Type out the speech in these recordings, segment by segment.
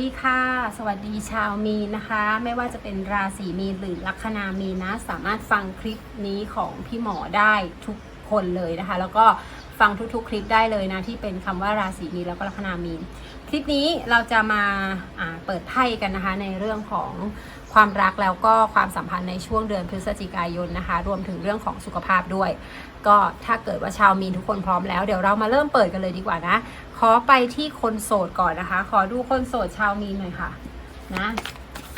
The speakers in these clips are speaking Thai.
ดีค่ะ สวัสดีชาวมีนนะคะ ไม่ว่าจะเป็นราศีมีนหรือลัคนามีนนะ สามารถฟังคลิปนี้ของพี่หมอได้ทุกคนเลยนะคะ แล้วก็ฟังทุกๆ คลิปได้เลยนะ ที่เป็นคำว่าราศีมีนแล้วก็ลัคนามีน คลิปนี้เราจะมาาเปิดไพ่กันนะคะ ในเรื่องของความรักแล้วก็ความสัมพันธ์ในช่วงเดือนพฤศจิกายนนะคะ รวมถึงเรื่องของสุขภาพด้วย ก็ถ้าเกิดว่าชาวมีนทุกคนพร้อมแล้วเดี๋ยวเรามาเริ่มเปิดกันเลยดีกว่านะ ขอไปที่คนโสดก่อนนะคะ ขอดูคนโสดชาวมีนหน่อยค่ะนะ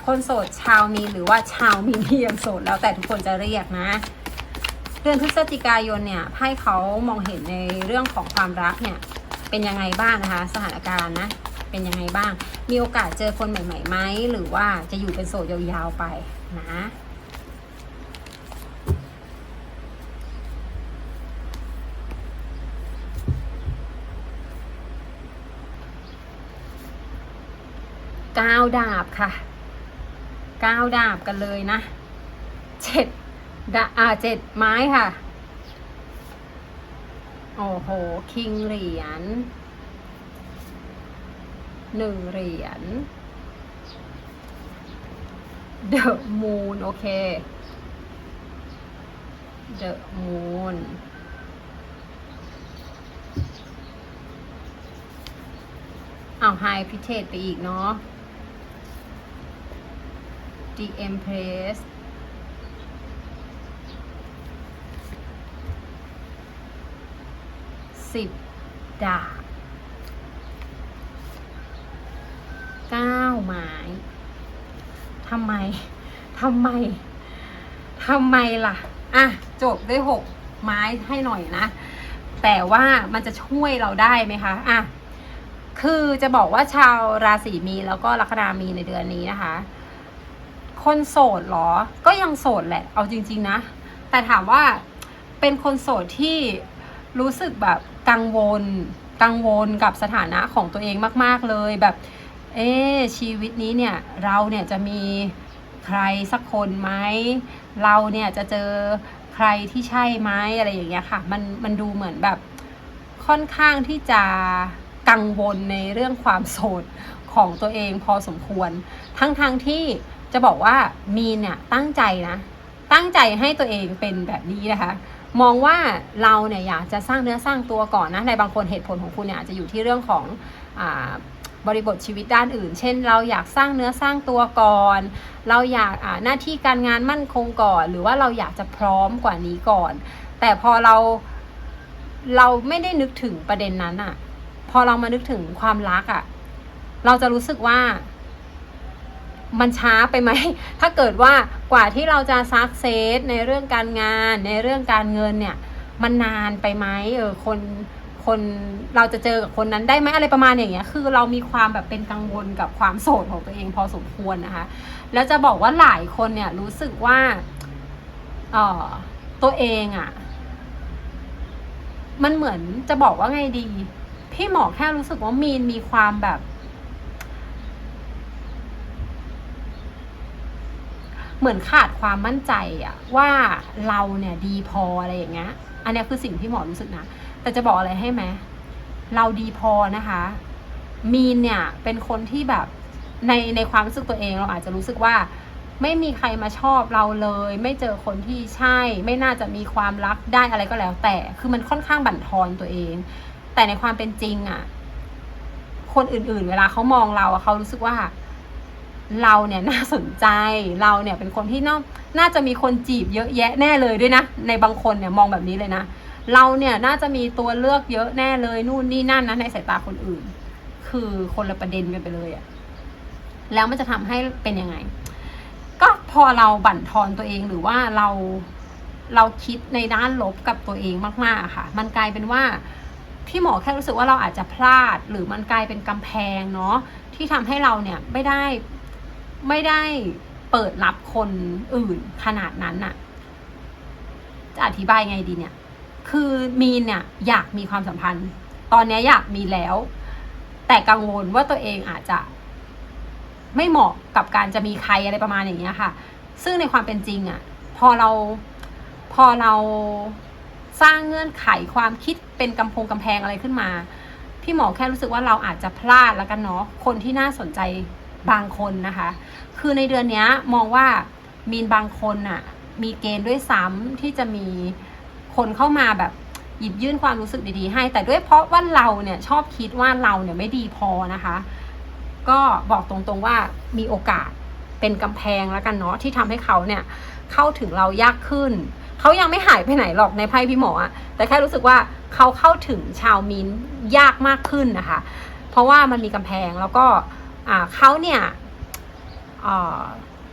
คนโสดชาวมีนหรือว่าชาวมีนที่ยังโสดแล้วแต่ทุกคนจะเรียกนะเดือนพฤศจิกายนเนี่ยไพ่เขามองเห็นในเรื่องของความรักเนี่ยเป็นยังไงบ้างนะคะ สถานการณ์นะเป็นยังไงบ้าง มีโอกาสเจอคนใหม่ๆไหมหรือว่าจะอยู่เป็นโสดยาวๆไปนะ ก้าดาบค่ะเก้าดาบกันเลยนะเจ็ดดาอ่าเจ็ดไม้ค่ะ โอ้โห คิงเหรียญหนึ่งเหรียญเดอะมูนโอเคเดอะมูนเอาไฮพิเทศไปอีกเนาะ The Empress สิบดาบเก้าไม้ทำไมทำไมทำไมล่ะ อะ จบด้วยหกไม้ให้หน่อยนะ แต่ว่ามันจะช่วยเราได้ไหมคะ อะ คือจะบอกว่าชาวราศีมีแล้วก็ลัคนามีในเดือนนี้นะคะ คนโสดเหรอ ก็ยังโสดแหละ เอาจริง ๆนะ แต่ถามว่าเป็นคนโสดที่รู้สึกแบบกังวล กังวลกับสถานะของตัวเองมาก ๆเลยแบบ เอ๊ชีวิตนี้เนี่ยเราเนี่ยจะมีใครสักคนไหมเราเนี่ยจะเจอใครที่ใช่ไหมอะไรอย่างเงี้ยค่ะ มันมันดูเหมือนแบบค่อนข้างที่จะกังวลในเรื่องความโสดของตัวเองพอสมควร ทั้งๆทที่ จะบอกว่ามีนเนี่ยตั้งใจนะ ตั้งใจให้ตัวเองเป็นแบบนี้นะคะ มองว่าเราเนี่ยอยากจะสร้างเนื้อสร้างตัวก่อนนะในบางคนเหตุผลของคุณเนี่ยอาจจะอยู่ที่เรื่องของอบริบทชีวิตด้านอื่น เช่น เราอยากสร้างเนื้อสร้างตัวก่อน เราอยากหน้าที่การงานมั่นคงก่อน หรือว่าเราอยากจะพร้อมกว่านี้ก่อน แต่พอเราเราไม่ได้นึกถึงประเด็นนั้นอะพอเรามานึกถึงความรักอะ เราจะรู้สึกว่า มันช้าไปไหม ถ้าเกิดว่ากว่าที่เราจะซักเซสในเรื่องการงาน ในเรื่องการเงินเนี่ย มันนานไปไหมเออคนคนเราจะเจอกับคนนั้นได้ไหมอะไรประมาณอย่างเงี้ย คือเรามีความแบบเป็นกังวลกับความโสดของตัวเองพอสมควรนะคะ แล้วจะบอกว่าหลายคนเนี่ยรู้สึกว่าเออตัวเองอะ่ะ มันเหมือนจะบอกว่าไงดี พี่หมอแค่รู้สึกว่ามีนมีความแบบ เหมือนขาดความมั่นใจอะว่าเราเนี่ยดีพออะไรอย่างเงี้ย อันนี้คือสิ่งที่หมอรู้สึกนะ แต่จะบอกอะไรให้ไหมเราดีพอนะคะ มีนเนี่ยเป็นคนที่แบบในในความรู้สึกตัวเองเราอาจจะรู้สึกว่าไม่มีใครมาชอบเราเลย ไม่เจอคนที่ใช่ ไม่น่าจะมีความรักได้อะไรก็แล้ว แต่คือมันค่อนข้างบั่นทอนตัวเอง แต่ในความเป็นจริงอะคนอื่นๆ เวลาเขามองเราเขารู้สึกว่า เราเนี่ยน่าสนใจเราเนี่ยเป็นคนที่น่าน่าจะมีคนจีบเยอะแยะแน่เลยด้วยนะ ในบางคนเนี่ยมองแบบนี้เลยนะ เราเนี่ยน่าจะมีตัวเลือกเยอะแน่เลยนู่นนี่นั่นนะในสายตาคนอื่น คือคนละประเด็นกันไปเลยอะแล้วมันจะทำให้เป็นยังไง ก็พอเราบั่นทอนตัวเองหรือว่าเราเราคิดในด้านลบกับตัวเองมากๆค่ะ มันกลายเป็นว่าพี่หมอแค่รู้สึกว่าเราอาจจะพลาด หรือมันกลายเป็นกำแพงเนาะที่ทำให้เราเนี่ยไม่ได้ ไม่ได้เปิดรับคนอื่นขนาดนั้นน่ะจะอธิบายไงดีเนี่ย คือมีนเนี่ยอยากมีความสัมพันธ์ ตอนนี้อยากมีแล้ว แต่กังวลว่าตัวเองอาจจะ ไม่เหมาะกับการจะมีใครอะไรประมาณอย่างเงี้ยค่ะ ซึ่งในความเป็นจริงอะ่ะพอเราพอเราสร้างเงื่อนไขความคิดเป็นกำพงกำแพงอะไรขึ้นมา พี่หมอแค่รู้สึกว่าเราอาจจะพลาดแล้วกันเนาะคนที่น่าสนใจ บางคนนะคะ คือในเดือนนี้มองว่ามีนบางคนน่ะมีเกณฑ์ด้วยซ้ำที่จะมีคนเข้ามาแบบหยิบยื่นความรู้สึกดีๆให้ แต่ด้วยเพราะว่าเราเนี่ยชอบคิดว่าเราเนี่ยไม่ดีพอนะคะ ก็บอกตรงๆว่ามีโอกาสเป็นกำแพงแล้วกันเนาะที่ทำให้เขาเนี่ยเข้าถึงเรายากขึ้น เขายังไม่หายไปไหนหรอกในไพ่พี่หมออะแต่แค่รู้สึกว่าเขาเข้าถึงชาวมินยากมากขึ้นนะคะ เพราะว่ามันมีกำแพงแล้วก็ เขาเนี่ย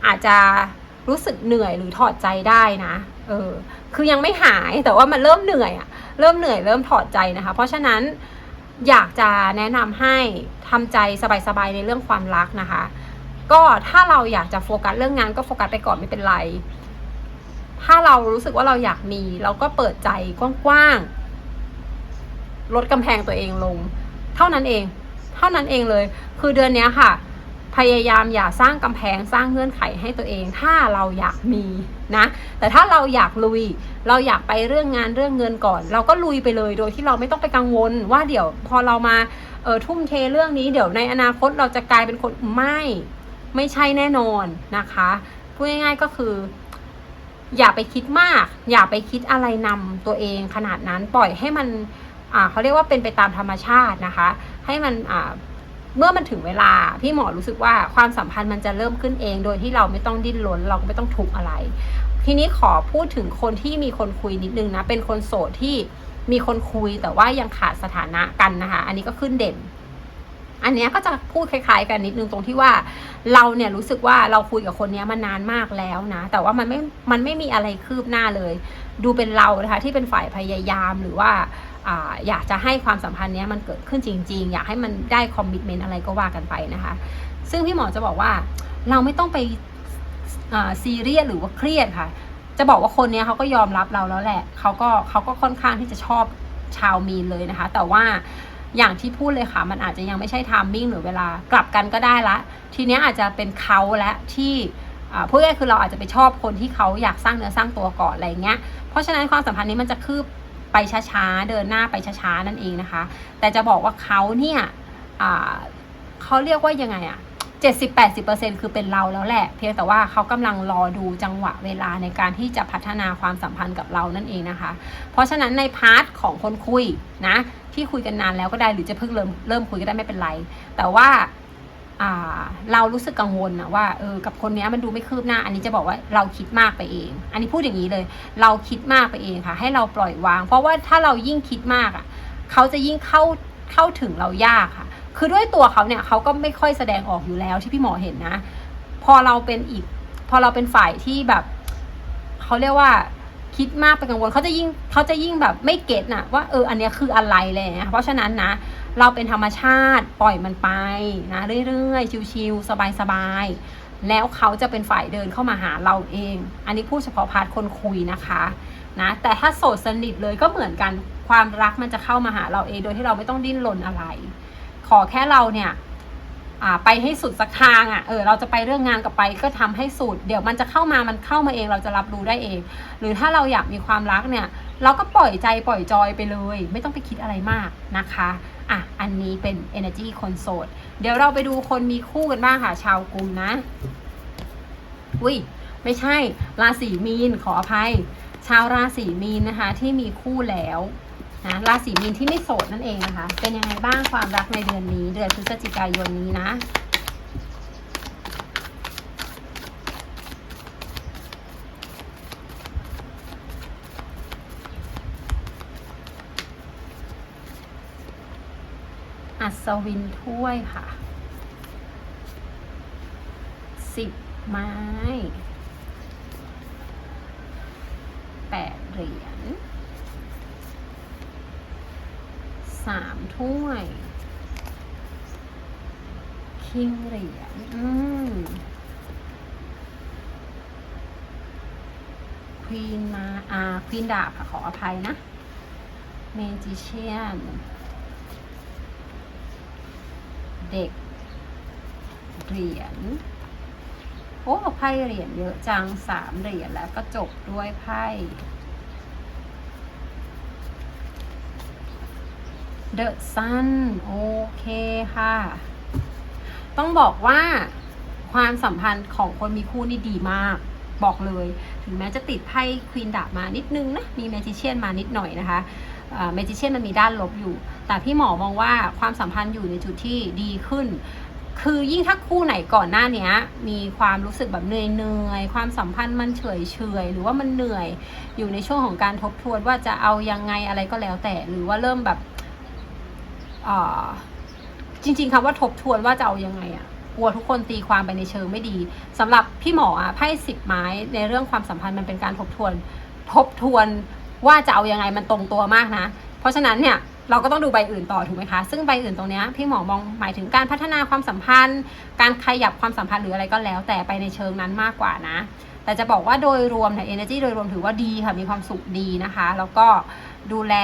อาจจะรู้สึกเหนื่อยหรือถอดใจได้นะเออคือยังไม่หายแต่ว่ามันเริ่มเหนื่อยอะเริ่มเหนื่อยเริ่มถอดใจนะคะ เพราะฉะนั้นอยากจะแนะนำให้ทำใจสบายๆในเรื่องความรักนะคะ ก็ถ้าเราอยากจะโฟกัสเรื่องงานก็โฟกัสไปก่อนไม่เป็นไร ถ้าเรารู้สึกว่าเราอยากมี เราก็เปิดใจกว้างๆลดกำแพงตัวเองลง เท่านั้นเอง เท่านั้นเองเลย คือเดือนนี้ค่ะ พยายามอย่าสร้างกำแพงสร้างเงื่อนไขให้ตัวเอง ถ้าเราอยากมีนะ แต่ถ้าเราอยากลุย เราอยากไปเรื่องงานเรื่องเงินก่อน เราก็ลุยไปเลยโดยที่เราไม่ต้องไปกังวล ว่าเดี๋ยวพอเรามาเออทุ่มเทเรื่องนี้เดี๋ยวในอนาคตเราจะกลายเป็นคนไม่ไม่ใช่แน่นอนนะคะพูดง่ายๆก็คือ อย่าไปคิดมาก อย่าไปคิดอะไรนำตัวเองขนาดนั้นปล่อยให้มัน เขาเรียกว่าเป็นไปตามธรรมชาตินะคะ ให้มันเมื่อมันถึงเวลาพี่หมอรู้สึกว่าความสัมพันธ์มันจะเริ่มขึ้นเอง โดยที่เราไม่ต้องดิ้นรนเราก็ไม่ต้องทุกอะไร ทีนี้ขอพูดถึงคนที่มีคนคุยนิดนึงนะเป็นคนโสดที่มีคนคุยแต่ว่ายังขาดสถานะกันนะคะ อันนี้ก็ขึ้นเด่น อันเนี้ยก็จะพูดคล้าย ๆ กันนิดนึงตรงที่ว่าเราเนี่ยรู้สึกว่าเราคุยกับคนนี้มานานมากแล้วนะ แต่ว่ามันไม่มันไม่มีอะไรคืบหน้าเลย ดูเป็นเรานะคะที่เป็นฝ่ายพยายามหรือว่า อยากจะให้ความสัมพันธ์นี้มันเกิดขึ้นจริง ๆ อยากให้มันได้คอมมิชเมนต์อะไรก็ว่ากันไปนะคะ ซึ่งพี่หมอจะบอกว่าเราไม่ต้องไปซีเรียสหรือว่าเครียดค่ะ จะบอกว่าคนนี้เขาก็ยอมรับเราแล้วแหละเขาก็เขาก็ค่อนข้างที่จะชอบชาวมีนเลยนะคะ แต่ว่าอย่างที่พูดเลยค่ะมันอาจจะยังไม่ใช่ทามมิ่งหรือเวลากลับกันก็ได้ละ ทีนี้อาจจะเป็นเขาและที่พูดง่ายคือเราอาจจะไปชอบคนที่เขาอยากสร้างเนื้อสร้างตัวก่อนอะไรเงี้ยเพราะฉะนั้นความสัมพันธ์นี้มันจะคืบ ไปช้าๆ เดินหน้าไปช้าๆ นั่นเองนะคะ แต่จะบอกว่าเขาเนี่ยเขาเรียกว่ายังไงอะเจ็ดสิบแปดสิบเปอร์เซ็นคือเป็นเราแล้วแหละ เพียงแต่ว่าเขากำลังรอดูจังหวะเวลาในการที่จะพัฒนาความสัมพันธ์กับเรานั่นเองนะคะ เพราะฉะนั้นในพาร์ทของคนคุยนะที่คุยกันนานแล้วก็ได้หรือจะเพิ่งเริ่มเริ่มคุยก็ได้ไม่เป็นไร แต่ว่า เรารู้สึกกังวลนะว่าเออกับคนนี้มันดูไม่คืบหน้า อันนี้จะบอกว่าเราคิดมากไปเอง อันนี้พูดอย่างนี้เลย เราคิดมากไปเองค่ะ ให้เราปล่อยวาง เพราะว่าถ้าเรายิ่งคิดมากอะเขาจะยิ่งเข้าเข้าถึงเรายากค่ะ คือด้วยตัวเขาเนี่ยเขาก็ไม่ค่อยแสดงออกอยู่แล้วที่พี่หมอเห็นนะ พอเราเป็นอีก พอเราเป็นฝ่ายที่แบบเขาเรียกว่า คิดมากไปกังวลเขาจะยิ่งเขาจะยิ่งแบบไม่เก็ตน่ะว่าเอออันเนี้ยคืออะไรอะไรอย่างเลยเพราะฉะนั้นนะเราเป็นธรรมชาติปล่อยมันไปนะเรื่อยๆชิวๆสบายๆแล้วเขาจะเป็นฝ่ายเดินเข้ามาหาเราเอง อันนี้พูดเฉพาะพาร์ทคนคุยนะคะนะแต่ถ้าโสดสนิทเลยก็เหมือนกันความรักมันจะเข้ามาหาเราเองโดยที่เราไม่ต้องดิ้นรนอะไร ขอแค่เราเนี่ย ไปให้สุดสักทางอะเออเราจะไปเรื่องงานกับไปก็ทำให้สุด เดี๋ยวมันจะเข้ามามันเข้ามาเองเราจะรับรู้ได้เอง หรือถ้าเราอยากมีความรักเนี่ย เราก็ปล่อยใจปล่อยจอยไปเลย ไม่ต้องไปคิดอะไรมากนะคะอะอันนี้เป็น energy คนโสด เดี๋ยวเราไปดูคนมีคู่กันบ้างค่ะ ชาวกลุ่มนะอุ้ยไม่ใช่ ราศีมีนขออภัย ชาวราศีมีนนะคะ ที่มีคู่แล้ว นะราศีมีนที่ไม่โสดนั่นเองนะคะ เป็นยังไงบ้างความรักในเดือนนี้ เดือนพฤศจิกายนนี้นะอัศวินถ้วยค่ะ สิบไม้แปดเหรียญ สามถ้วย คิงเหรียญอืมควีนมาอ่าควีนดาบค่ะ ขออภัยนะ เมจิเชียน เด็ก เหรียญโอ้ไพ่เหรียญเยอะจังสามเหรียญแล้วก็จบด้วยไพ่ The Sun โอเคค่ะ ต้องบอกว่าความสัมพันธ์ของคนมีคู่นี่ดีมาก บอกเลย ถึงแม้จะติดไพ่ควีนดาบมานิดนึงนะ มีแมจิเชียนมานิดหน่อยนะคะแมจิเชียนมันมีด้านลบอยู่ แต่พี่หมอมองว่าความสัมพันธ์อยู่ในจุดที่ดีขึ้น คือยิ่งถ้าคู่ไหนก่อนหน้านี้มีความรู้สึกแบบเหนื่อยๆ ความสัมพันธ์มันเฉยเฉยๆหรือว่ามันเหนื่อยอยู่ในช่วงของการทบทวนว่าจะเอายังไงอะไรก็แล้วแต่ หรือว่าเริ่มแบบ จริง ๆคำว่าทบทวนว่าจะเอายังไงอะกลัวทุกคนตีความไปในเชิงไม่ดีสำหรับพี่หมออะไพ่สิบไม้ในเรื่องความสัมพันธ์มันเป็นการทบทวน ทบทวนว่าจะเอายังไงมันตรงตัวมากนะ เพราะฉะนั้นเนี่ยเราก็ต้องดูใบอื่นต่อถูกไหมคะ ซึ่งใบอื่นตรงนี้พี่หมอมองหมายถึงการพัฒนาความสัมพันธ์ การขยับความสัมพันธ์หรืออะไรก็แล้ว แต่ไปในเชิงนั้นมากกว่านะ แต่จะบอกว่าโดยรวมเนี่ย energy โดยรวมถือว่าดีค่ะ มีความสุขดีนะคะ แล้วก็ดูแล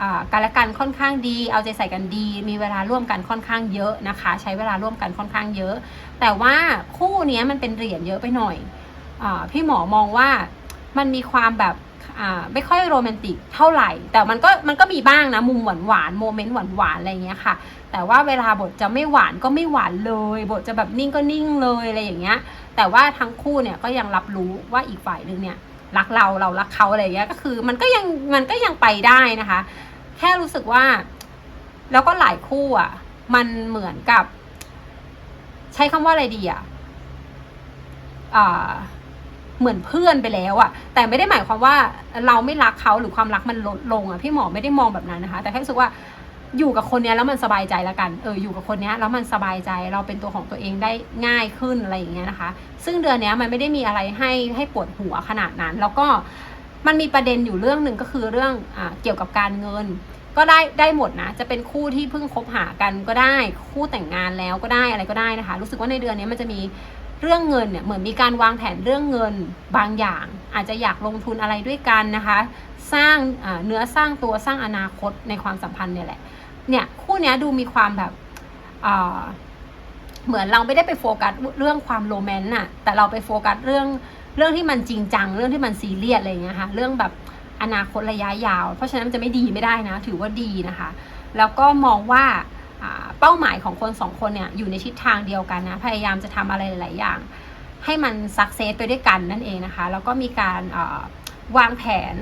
อ่ากันและกันค่อนข้างดี เอาใจใส่กันดี มีเวลาร่วมกันค่อนข้างเยอะนะคะ ใช้เวลาร่วมกันค่อนข้างเยอะ แต่ว่าคู่นี้มันเป็นเหรียญเยอะไปหน่อยอพี่หมอมองว่ามันมีความแบบไม่ค่อยโรแมนติกเท่าไหร่ แต่มันก็มันก็มีบ้างนะมุมหวานหวานโมเมนต์หวานหวานอะไรอย่างเงี้ยค่ะ แต่ว่าเวลาบทจะไม่หวานก็ไม่หวานเลย บทจะแบบนิ่งก็นิ่งเลยอะไรอย่างเงี้ย แต่ว่าทั้งคู่เนี่ยก็ยังรับรู้ว่าอีกฝ่ายหนึ่งเนี่ย รักเราเรารักเขาอะไรอย่างเงี้ยก็คือ มันก็ยังมันก็ยังไปได้นะคะ แค่รู้สึกว่า แล้วก็หลายคู่อะ มันเหมือนกับ ใช้คำว่าอะไรดีอะเหมือนเพื่อนไปแล้วอะแต่ไม่ได้หมายความว่าเราไม่รักเขาหรือความรักมันลดลงอะพี่หมอไม่ได้มองแบบนั้นนะคะ แต่แค่รู้สึกว่า อยู่กับคนเนี้ยแล้วมันสบายใจแล้วกัน เอออยู่กับคนเนี้ยแล้วมันสบายใจเราเป็นตัวของตัวเองได้ง่ายขึ้นอะไรอย่างเงี้ยนะคะ ซึ่งเดือนเนี้ยมันไม่ได้มีอะไรให้ให้ปวดหัวขนาดนั้น แล้วก็มันมีประเด็นอยู่เรื่องหนึ่งก็คือเรื่องอ่าเกี่ยวกับการเงิน ก็ได้ได้หมดนะ จะเป็นคู่ที่เพิ่งคบหากันก็ได้คู่แต่งงานแล้วก็ได้อะไรก็ได้นะคะ รู้สึกว่าในเดือนนี้มันจะมีเรื่องเงินเนี่ยเหมือนมีการวางแผนเรื่องเงินบางอย่าง อาจจะอยากลงทุนอะไรด้วยกันนะคะ สร้างเนื้อสร้างตัวสร้างอนาคตในความสัมพันธ์เนี่ยแหละ เนี่ยคู่เนี้ยดูมีความแบบเหมือนเราไม่ได้ไปโฟกัสเรื่องความโรแมนต์น่ะ แต่เราไปโฟกัสเรื่องเรื่องที่มันจริงจัง เรื่องที่มันซีเรียสอะไรเงี้ยค่ะเรื่องแบบอนาคตระยะยาว เพราะฉะนั้นมันจะไม่ดีไม่ได้นะ ถือว่าดีนะคะ แล้วก็มองว่าเป้าหมายของคนสองคนเนี่ยอยู่ในทิศทางเดียวกันนะ พยายามจะทำอะไรหลาย ๆ อย่าง ให้มันสักเซสไปด้วยกันนั่นเองนะคะ แล้วก็มีการวางแผน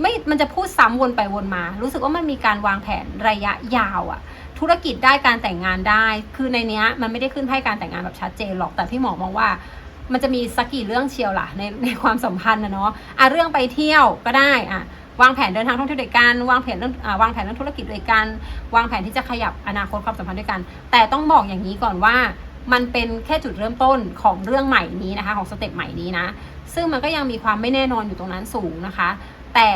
ไม่มันจะพูดซ้ำวนไปวนมา รู้สึกว่ามันมีการวางแผนระยะยาวอะธุรกิจได้การแต่งงานได้ คือในเนี้ยมันไม่ได้ขึ้นให้การแต่งงานแบบชัดเจนหรอกแต่พี่หมอมองว่า มันจะมีสักกี่เรื่องเชียวล่ะในในความสัมพันธ์นะเนาะอะเรื่องไปเที่ยวก็ได้อะวางแผนเดินทางท่องเที่ยวด้วยกันวางแผนเรื่องวางแผนเรื่องธุรกิจด้วยกันวางแผนที่จะขยับอนาคตความสัมพันธ์ด้วยกัน แต่ต้องบอกอย่างนี้ก่อนว่า มันเป็นแค่จุดเริ่มต้นของเรื่องใหม่นี้นะคะ ของสเต็ปใหม่นี้นะ ซึ่งมันก็ยังมีความไม่แน่นอนอยู่ตรงนั้นสูงนะคะ แต่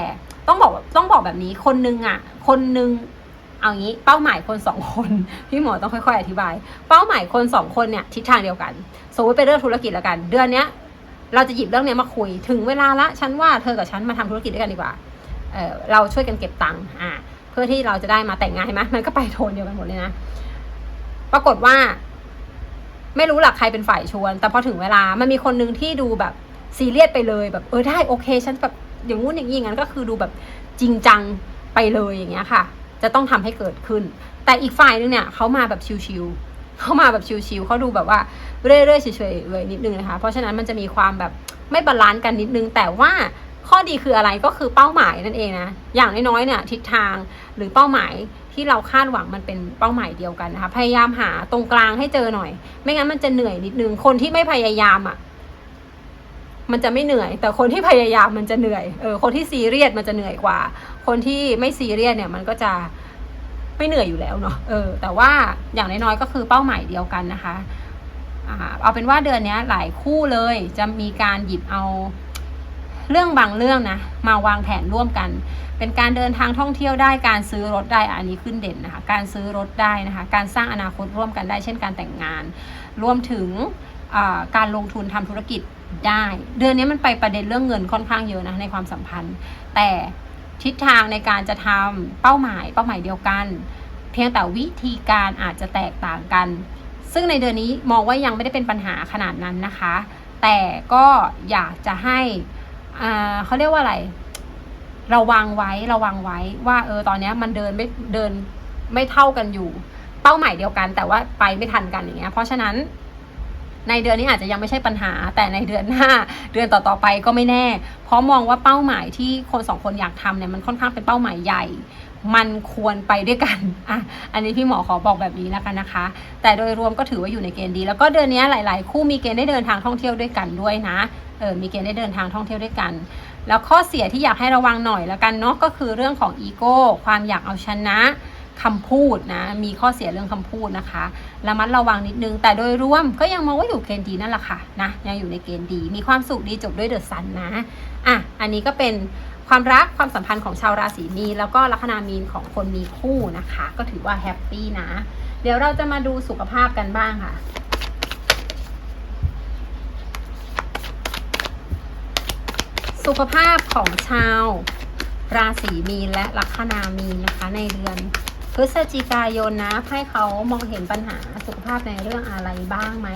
ต้องบอกต้องบอกแบบนี้คนนึงอะ คนนึงเอางี้เป้าหมายคนสองคนพี่หมอต้องค่อยๆ อธิบาย เป้าหมายคนสองคนเนี่ยทิศทางเดียวกัน สมมติเป็นเรื่องธุรกิจแล้วกัน เดือนเนี้ยเราจะหยิบเรื่องเนี้ยมาคุยถึงเวลาละฉันว่าเธอกับฉันมาทำธุรกิจด้วยกันดีกว่าเเราช่วยกันเก็บตังค์อ่าเพื่อที่เราจะได้มาแต่งงานใช่ไหมมันก็ไปโทนเดียวกันหมดเลยนะปรากฏว่า ไม่รู้หลักใครเป็นฝ่ายชวน แต่พอถึงเวลามันมีคนหนึ่งที่ดูแบบซีเรียสไปเลยแบบเออได้โอเค ฉันแบบ อย่างงู้นอย่างนี้อย่างนั้นก็คือดูแบบจริงจังไปเลยอย่างเงี้ยค่ะ จะต้องทำให้เกิดขึ้น แต่อีกฝ่ายนึงเนี่ยเขามาแบบชิวๆเขามาแบบชิวๆเขาดูแบบว่าเรื่อยๆเฉยๆเลยนิดนึงนะคะ เพราะฉะนั้นมันจะมีความแบบไม่บาลานซ์กันนิดนึง แต่ว่าข้อดีคืออะไรก็คือเป้าหมายนั่นเองนะ อย่างน้อยๆเนี่ยทิศทางหรือเป้าหมายที่เราคาดหวังมันเป็นเป้าหมายเดียวกันนะคะ พยายามหาตรงกลางให้เจอหน่อย ไม่งั้นมันจะเหนื่อยนิดนึง คนที่ไม่พยายามอะ มันจะไม่เหนื่อย แต่คนที่พยายามมันจะเหนื่อยเออคนที่ซีเรียสมันจะเหนื่อยกว่า คนที่ไม่ซีเรียสเนี่ยมันก็จะไม่เหนื่อยอยู่แล้วเนาะเออ แต่ว่าอย่างน้อยๆก็คือเป้าหมายเดียวกันนะคะเอาเป็นว่าเดือนนี้หลายคู่เลยจะมีการหยิบเอาเรื่องบางเรื่องนะมาวางแผนร่วมกัน เป็นการเดินทางท่องเที่ยวได้การซื้อรถได้อันนี้ขึ้นเด่นนะคะ การซื้อรถได้นะคะ การสร้างอนาคตร่วมกันได้เช่นการแต่งงาน รวมถึงการลงทุนทำธุรกิจ ได้ เดือนนี้มันไปประเด็นเรื่องเงินค่อนข้างเยอะนะในความสัมพันธ์ แต่ทิศทางในการจะทำเป้าหมายเป้าหมายเดียวกัน เพียงแต่วิธีการอาจจะแตกต่างกัน ซึ่งในเดือนนี้มองว่ายังไม่ได้เป็นปัญหาขนาดนั้นนะคะ แต่ก็อยากจะให้อ่าเขาเรียกว่าอะไร ระวังไว้ระวังไว้ว่าเออตอนนี้มันเดินไม่เดินไม่เท่ากันอยู่ เป้าหมายเดียวกัน แต่ว่าไปไม่ทันกันอย่างเงี้ยเพราะฉะนั้น ในเดือนนี้อาจจะยังไม่ใช่ปัญหา แต่ในเดือนหน้า เดือนต่อๆไปก็ไม่แน่ เพราะมองว่าเป้าหมายที่คนสองคนอยากทำเนี่ยมันค่อนข้างเป็นเป้าหมายใหญ่ มันควรไปด้วยกันอะอันนี้พี่หมอขอบอกแบบนี้แล้วกันนะคะ แต่โดยรวมก็ถือว่าอยู่ในเกณฑ์ดี แล้วก็เดือนนี้หลาย ๆ คู่มีเกณฑ์ได้เดินทางท่องเที่ยวด้วยกันด้วยนะเออมีเกณฑ์ได้เดินทางท่องเที่ยวด้วยกัน แล้วข้อเสียที่อยากให้ระวังหน่อยแล้วกันเนาะก็คือเรื่องของอีโก้ความอยากเอาชนะ คำพูดนะ มีข้อเสียเรื่องคำพูดนะคะ ระมัดระวังนิดนึง แต่โดยรวมก็ยังมองว่าอยู่เกณฑ์ดีนั่นแหละค่ะนะ ยังอยู่ในเกณฑ์ดี มีความสุขดีจบด้วยเดอะซันนะ อะ อันนี้ก็เป็นความรักความสัมพันธ์ของชาวราศีมีนแล้วก็ลัคนามีนของคนมีคู่นะคะ ก็ถือว่าแฮปปี้นะ เดี๋ยวเราจะมาดูสุขภาพกันบ้างค่ะสุขภาพของชาว ราศีมีนและลัคนามีนนะคะในเดือน พฤศจิกายนนะให้เขามองเห็นปัญหาสุขภาพในเรื่องอะไรบ้างไหม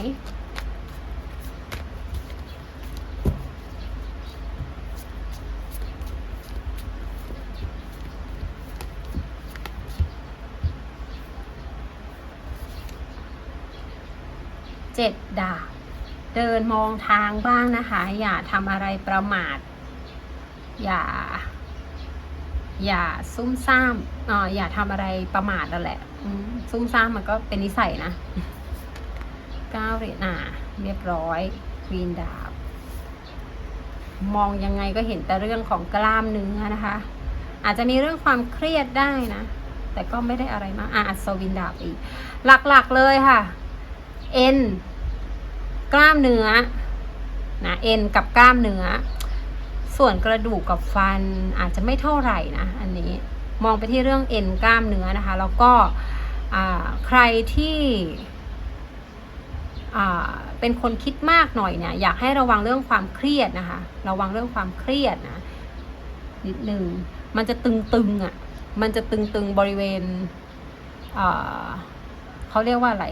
เจ็ดดาบเดินมองทางบ้างนะคะ อย่าทำอะไรประมาท อย่า อย่าซุ่มซ่ามเอ่ออย่าทำอะไรประมาทนั่นแหละอืมซุ่มซ่ามมันก็เป็นนิสัยนะเก้าเหรียญอ่าเรียบร้อยควีนดาบ มองยังไงก็เห็นแต่เรื่องของกล้ามเนื้อนะคะ อาจจะมีเรื่องความเครียดได้นะ แต่ก็ไม่ได้อะไรมากอะอัศวินดาบอีก หลักๆเลยค่ะ เอ็น กล้ามเนื้อนะเอ็นกับกล้ามเนื้อ ส่วนกระดูกกับฟันอาจจะไม่เท่าไหร่นะอันนี้มองไปที่เรื่องเอ็นกล้ามเนื้อนะคะ แล้วก็ใครที่เป็นคนคิดมากหน่อยเนี่ยอยากให้ระวังเรื่องความเครียดนะคะ ระวังเรื่องความเครียดนะนิดนึงมันจะตึงๆอะมันจะตึงๆบริเวณเขาเรียกว่าอะไร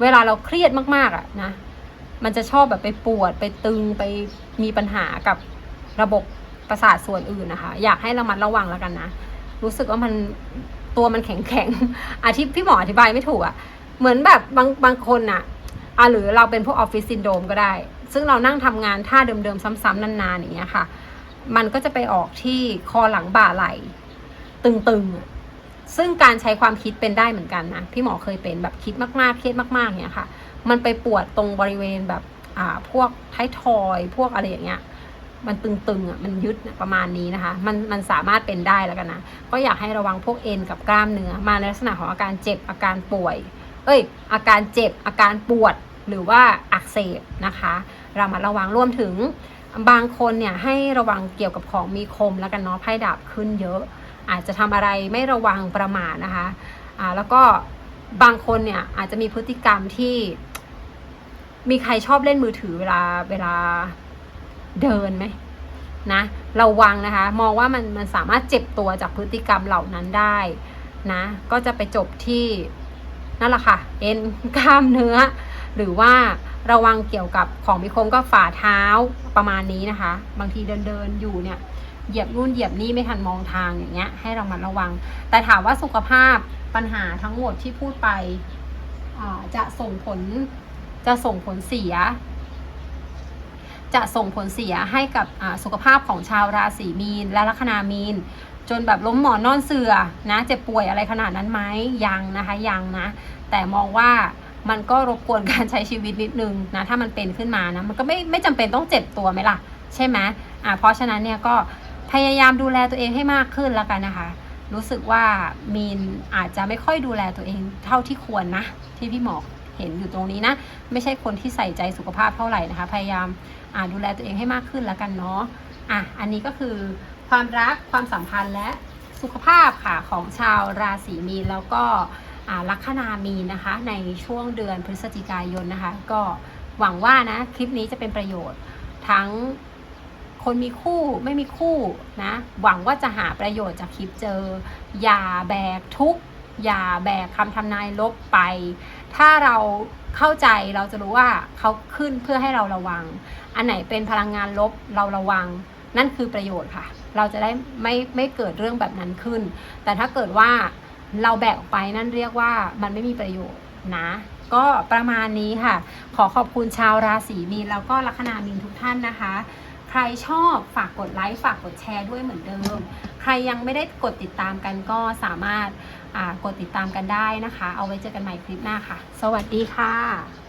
เวลาเราเครียดมากๆอะนะ มันจะชอบแบบไปปวดไปตึงไปมีปัญหากับระบบประสาทส่วนอื่นนะคะ อยากให้ระมัดระวังแล้วกันนะ รู้สึกว่ามันตัวมันแข็งแข็งอาที่พี่หมออธิบายไม่ถูกอะ่ะเหมือนแบบบางบางคนอะ่ะอะหรือเราเป็นพวกออฟฟิศซินโดรมก็ได้ ซึ่งเรานั่งทำงานท่าเดิมๆซ้ำๆนานๆอย่างเงี้ยค่ะ มันก็จะไปออกที่คอหลังบ่าไหล่ตึงๆ ซึ่งการใช้ความคิดเป็นได้เหมือนกันนะพี่หมอเคยเป็นแบบคิดมากๆเครียดมากๆเนี้ยค่ะ มันไปปวดตรงบริเวณแบบอ่าพวกท้ายทอยพวกอะไรอย่างเงี้ยมันตึงๆอะมันยึดประมาณนี้นะคะ มันมันสามารถเป็นได้แล้วกันนะ ก็อยากให้ระวังพวกเอ็นกับกล้ามเนื้อมาในลักษณะของอาการเจ็บอาการป่วย เอ้ย อาการเจ็บอาการปวดหรือว่าอักเสบนะคะ เรามาระวังรวมถึงบางคนเนี่ยให้ระวังเกี่ยวกับของมีคมแล้วกันเนาะไพ่ดาบขึ้นเยอะ อาจจะทำอะไรไม่ระวังประมาทนะคะอ่าแล้วก็บางคนเนี่ยอาจจะมีพฤติกรรมที่ มีใครชอบเล่นมือถือเวลาเวลาเดินไหมนะระวังนะคะ มองว่ามันมันสามารถเจ็บตัวจากพฤติกรรมเหล่านั้นได้นะก็จะไปจบที่นั่นแหละค่ะ เอ็นกล้ามเนื้อ หรือว่าระวังเกี่ยวกับของมีคมก็ฝ่าเท้าประมาณนี้นะคะ บางทีเดินเดินอยู่เนี่ย เหยียบนู่นเหยียบนี่ไม่ทันมองทางอย่างเงี้ย ให้เรามาระวัง แต่ถามว่าสุขภาพปัญหาทั้งหมดที่พูดไปจะส่งผลจะส่งผลเสีย จะส่งผลเสียให้กับสุขภาพของชาวราศีมีน และลัคนามีน จนแบบล้มหมอนนอนเสือนะเจ็บป่วยอะไรขนาดนั้นไหมยังนะคะยังนะ แต่มองว่ามันก็รบกวนการใช้ชีวิตนิดนึงนะถ้ามันเป็นขึ้นมานะมันก็ไม่ไม่จำเป็นต้องเจ็บตัวไหมล่ะ ใช่ไหมอ่าเพราะฉะนั้นเนี่ยก็ พยายามดูแลตัวเองให้มากขึ้นแล้วกันนะคะ รู้สึกว่ามีนอาจจะไม่ค่อยดูแลตัวเองเท่าที่ควรนะ ที่พี่หมอเห็นอยู่ตรงนี้นะ ไม่ใช่คนที่ใส่ใจสุขภาพเท่าไหร่นะคะ พยายามอาดูแลตัวเองให้มากขึ้นแล้วกันเนาะอะอันนี้ก็คือความรักความสัมพันธ์และสุขภาพค่ะของชาวราศีมีนแล้วก็ลัคนามีนนะคะ ในช่วงเดือนพฤศจิกายนนะคะ ก็หวังว่านะคลิปนี้จะเป็นประโยชน์ทั้ง คนมีคู่ไม่มีคู่นะ หวังว่าจะหาประโยชน์จากคลิปเจอ อย่าแบกทุกอย่าแบกคำทำนายลบไป ถ้าเราเข้าใจเราจะรู้ว่าเขาขึ้นเพื่อให้เราระวัง อันไหนเป็นพลังงานลบเราระวัง นั่นคือประโยชน์ค่ะ เราจะได้ไม่ไม่เกิดเรื่องแบบนั้นขึ้น แต่ถ้าเกิดว่าเราแบกออกไปนั่นเรียกว่ามันไม่มีประโยชน์นะก็ประมาณนี้ค่ะ ขอขอบคุณชาวราศีมีนแล้วก็ลัคนามีนทุกท่านนะคะ ใครชอบฝากกดไลค์ฝากกดแชร์ด้วยเหมือนเดิม ใครยังไม่ได้กดติดตามกันก็สามารถกดติดตามกันได้นะคะ เอาไว้เจอกันใหม่คลิปหน้าค่ะ สวัสดีค่ะ